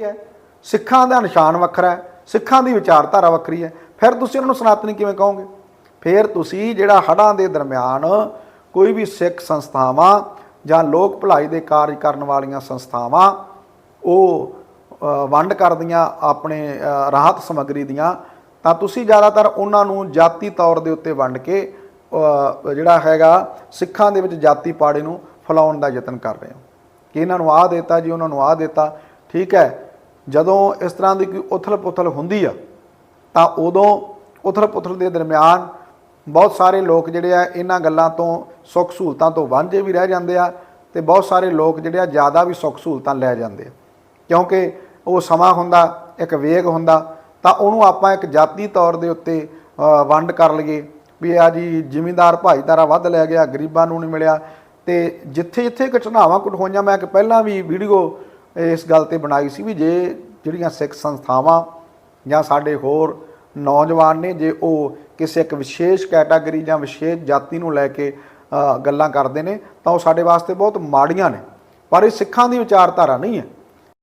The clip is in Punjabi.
ਹੈ। ਸਿੱਖਾਂ ਦਾ ਨਿਸ਼ਾਨ ਵੱਖਰਾ ਹੈ, ਸਿੱਖਾਂ ਦੀ ਵਿਚਾਰਧਾਰਾ ਵੱਖਰੀ ਹੈ। ਫਿਰ ਤੁਸੀਂ ਉਹਨਾਂ ਨੂੰ ਸਨਾਤਨੀ ਕਿਵੇਂ ਕਹੋਗੇ? ਫਿਰ ਤੁਸੀਂ ਜਿਹੜਾ ਹੜਾਂ ਦੇ ਦਰਮਿਆਨ ਕੋਈ ਵੀ ਸਿੱਖ ਸੰਸਥਾਵਾਂ ਜਾਂ ਲੋਕ ਭਲਾਈ ਦੇ ਕਾਰਜ ਕਰਨ ਵਾਲੀਆਂ ਸੰਸਥਾਵਾਂ, ਉਹ ਵੰਡ ਕਰਦੀਆਂ, ਆਪਣੇ ਰਾਹਤ ਸਮੱਗਰੀ ਦੀਆਂ, ਤਾਂ ਤੁਸੀਂ ਜ਼ਿਆਦਾਤਰ ਉਹਨਾਂ ਨੂੰ ਜਾਤੀ ਤੌਰ ਦੇ ਉੱਤੇ ਵੰਡ ਕੇ ਜਿਹੜਾ ਹੈਗਾ, ਸਿੱਖਾਂ ਦੇ ਵਿੱਚ ਜਾਤੀ ਪਾੜੇ ਨੂੰ ਫੈਲਾਉਣ ਦਾ ਯਤਨ ਕਰ ਰਹੇ ਹੋ। ਕਿ ਇਹਨਾਂ ਨੂੰ ਆਹ ਦਿੱਤਾ ਜੀ, ਉਹਨਾਂ ਨੂੰ ਆਹ ਦਿੱਤਾ, ਠੀਕ ਹੈ। ਜਦੋਂ ਇਸ ਤਰ੍ਹਾਂ ਦੀ ਕੋਈ ਉਥਲ-ਪੁਥਲ ਹੁੰਦੀ ਆ, ਤਾਂ ਉਦੋਂ ਉਥਲ-ਪੁਥਲ ਦੇ ਦਰਮਿਆਨ ਬਹੁਤ ਸਾਰੇ ਲੋਕ ਜਿਹੜੇ ਆ, ਇਹਨਾਂ ਗੱਲਾਂ ਤੋਂ ਸੁੱਖ ਸਹੂਲਤਾਂ ਤੋਂ ਵਾਂਝੇ ਵੀ ਰਹਿ ਜਾਂਦੇ ਆ ਤੇ ਬਹੁਤ ਸਾਰੇ ਲੋਕ ਜਿਹੜੇ ਆ, ਜ਼ਿਆਦਾ ਵੀ ਸੁੱਖ ਸਹੂਲਤਾਂ ਲੈ ਜਾਂਦੇ ਆ। ਕਿਉਂਕਿ ਉਹ ਸਮਾਂ ਹੁੰਦਾ, ਇੱਕ ਵੇਗ ਹੁੰਦਾ, ਤਾਂ ਉਹਨੂੰ ਆਪਾਂ ਇੱਕ ਜਾਤੀ ਤੌਰ ਦੇ ਉੱਤੇ ਵੰਡ ਕਰ ਲਈਏ ਵੀ ਆ ਜੀ ਜ਼ਿਮੀਂਦਾਰ ਭਾਈਚਾਰਾ ਵੱਧ ਲੈ ਗਿਆ, ਗਰੀਬਾਂ ਨੂੰ ਨਹੀਂ ਮਿਲਿਆ ਤੇ ਜਿੱਥੇ ਜਿੱਥੇ ਘਟਨਾਵਾਂ ਕੁਝ ਹੋਈਆਂ ਮੈਂ ਕਿ ਪਹਿਲਾਂ ਵੀ ਵੀਡੀਓ ਇਸ ਗੱਲ ਤੇ ਬਣਾਈ ਸੀ ਵੀ ਜੇ ਜਿਹੜੀਆਂ ਸਿੱਖ ਸੰਸਥਾਵਾਂ ਜਾਂ ਸਾਡੇ ਹੋਰ ਨੌਜਵਾਨ ਨੇ, ਜੇ ਉਹ ਕਿਸੇ ਇੱਕ ਵਿਸ਼ੇਸ਼ ਕੈਟਾਗਰੀ ਜਾਂ ਵਿਸ਼ੇਸ਼ ਜਾਤੀ ਨੂੰ ਲੈ ਕੇ ਗੱਲਾਂ ਕਰਦੇ ਨੇ, ਤਾਂ ਉਹ ਸਾਡੇ ਵਾਸਤੇ ਬਹੁਤ ਮਾੜੀਆਂ ਨੇ। ਪਰ ਇਹ ਸਿੱਖਾਂ ਦੀ ਵਿਚਾਰਧਾਰਾ ਨਹੀਂ ਹੈ।